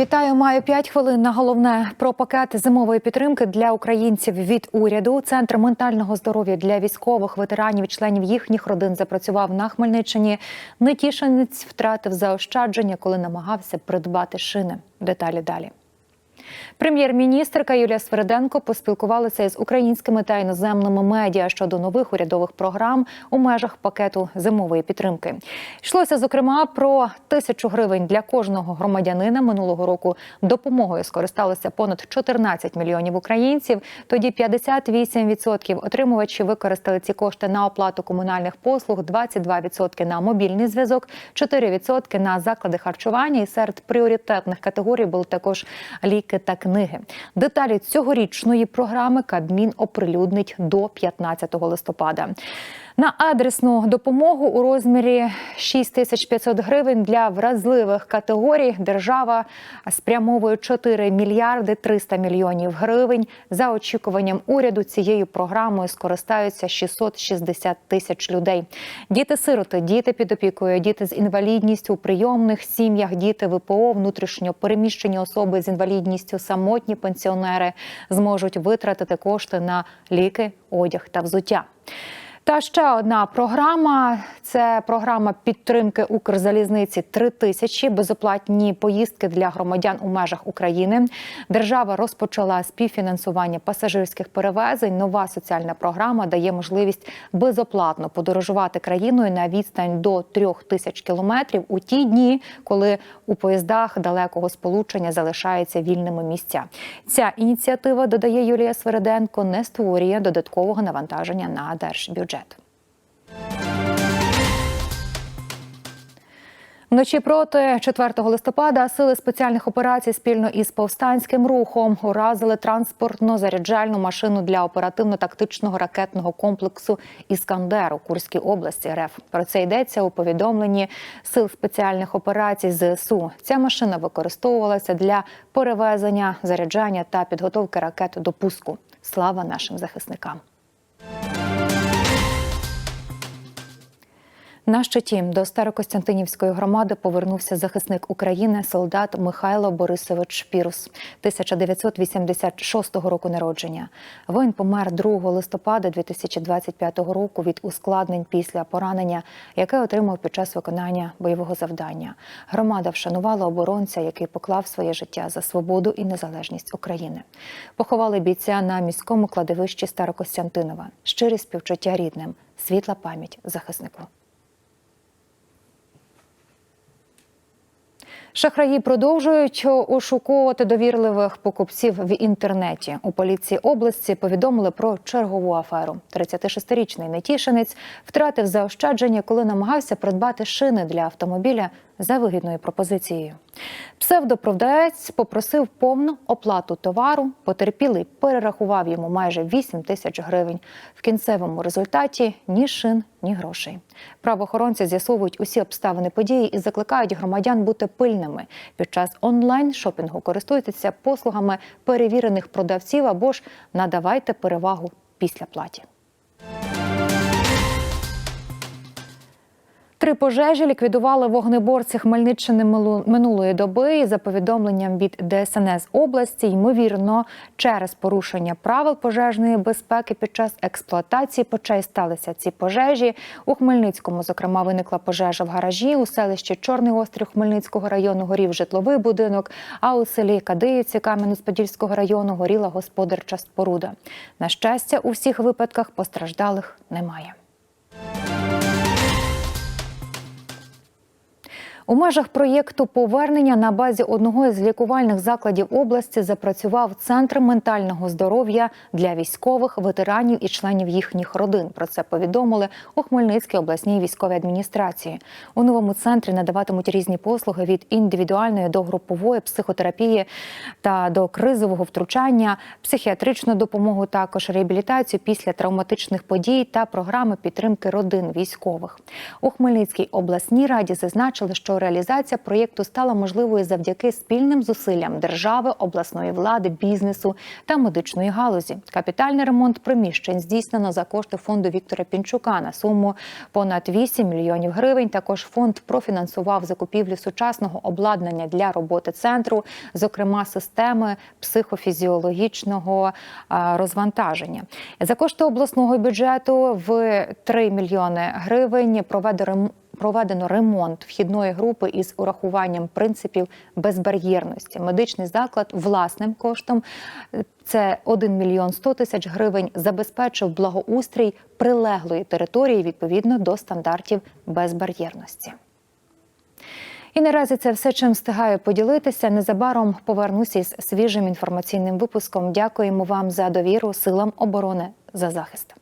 Вітаю, маю 5 хвилин на головне про пакет зимової підтримки для українців від уряду. Центр ментального здоров'я для військових ветеранів, членів їхніх родин запрацював на Хмельниччині. Нетішинець втратив заощадження, коли намагався придбати шини. Деталі далі. Прем'єр-міністрка Юлія Свериденко поспілкувалася із українськими та іноземними медіа щодо нових урядових програм у межах пакету зимової підтримки. Йшлося зокрема про тисячу гривень для кожного громадянина. Минулого року допомогою скористалося понад 14 мільйонів українців. Тоді 58% отримувачі використали ці кошти на оплату комунальних послуг, 22% на мобільний зв'язок, 4% на заклади харчування. І серед пріоритетних категорій були також ліки та книги. Деталі цьогорічної програми Кабмін оприлюднить до 15 листопада. На адресну допомогу у розмірі 6500 гривень для вразливих категорій держава спрямовує 4 мільярди 300 мільйонів гривень. За очікуванням уряду цією програмою скористаються 660 тисяч людей. Діти-сироти, діти під опікою, діти з інвалідністю у прийомних сім'ях, діти ВПО, внутрішньо переміщені особи з інвалідністю, самотні пенсіонери зможуть витратити кошти на ліки, одяг та взуття. Та ще одна програма це програма підтримки Укрзалізниці «Три тисячі безоплатні поїздки для громадян у межах України. Держава розпочала співфінансування пасажирських перевезень. Нова соціальна програма дає можливість безоплатно подорожувати країною на відстань до трьох тисяч кілометрів у ті дні, коли у поїздах далекого сполучення залишаються вільними місця. Ця ініціатива додає Юлія Свериденко, не створює додаткового навантаження на держбюджет. Вночі проти 4 листопада сили спеціальних операцій спільно із повстанським рухом уразили транспортно-заряджальну машину для оперативно-тактичного ракетного комплексу Іскандер у Курській області РФ. Про це йдеться у повідомленні сил спеціальних операцій ЗСУ. Ця машина використовувалася для перевезення, заряджання та підготовки ракет до пуску. Слава нашим захисникам! На щиті до Старокостянтинівської громади повернувся захисник України, солдат Михайло Борисович Пірус, 1986 року народження. Воїн помер 2 листопада 2025 року від ускладнень після поранення, яке отримав під час виконання бойового завдання. Громада вшанувала оборонця, який поклав своє життя за свободу і незалежність України. Поховали бійця на міському кладовищі Старокостянтинова. Щирі співчуття рідним, світла пам'ять захиснику. Шахраї продовжують ошуковувати довірливих покупців в інтернеті. У поліції області повідомили про чергову аферу. 36-річний нетішинець втратив заощадження, коли намагався придбати шини для автомобіля за вигідною пропозицією. Псевдопродавець попросив повну оплату товару. Потерпілий перерахував йому майже 8 тисяч гривень. В кінцевому результаті ні шин, ні грошей. Правоохоронці з'ясовують усі обставини події і закликають громадян бути пильними. Під час онлайн шопінгу користуйтеся послугами перевірених продавців або ж надавайте перевагу після платі. Три пожежі ліквідували вогнеборці Хмельниччини минулої доби. За повідомленням від ДСНС області, ймовірно, через порушення правил пожежної безпеки під час експлуатації печей сталися ці пожежі. У Хмельницькому, зокрема, виникла пожежа в гаражі. У селищі Чорний острів Хмельницького району горів житловий будинок. А у селі Кадиївці Кам'янець-Подільського району горіла господарча споруда. На щастя, у всіх випадках постраждалих немає. У межах проєкту повернення на базі одного із лікувальних закладів області запрацював центр ментального здоров'я для військових, ветеранів і членів їхніх родин. Про це повідомили у Хмельницькій обласній військовій адміністрації. У новому центрі надаватимуть різні послуги від індивідуальної до групової психотерапії та до кризового втручання, психіатричну допомогу, також реабілітацію після травматичних подій та програми підтримки родин військових. У Хмельницькій обласній раді зазначили, що реалізація проєкту стала можливою завдяки спільним зусиллям держави, обласної влади, бізнесу та медичної галузі. Капітальний ремонт приміщень здійснено за кошти фонду Віктора Пінчука на суму понад 8 мільйонів гривень. Також фонд профінансував закупівлю сучасного обладнання для роботи центру, зокрема системи психофізіологічного розвантаження. За кошти обласного бюджету в 3 мільйони гривень проведено Проведено ремонт вхідної групи із урахуванням принципів безбар'єрності. Медичний заклад власним коштом це 1 мільйон 100 тисяч гривень забезпечив благоустрій прилеглої території відповідно до стандартів безбар'єрності. І наразі це все, чим встигаю поділитися. Незабаром повернуся із свіжим інформаційним випуском. Дякуємо вам за довіру силам оборони за захист.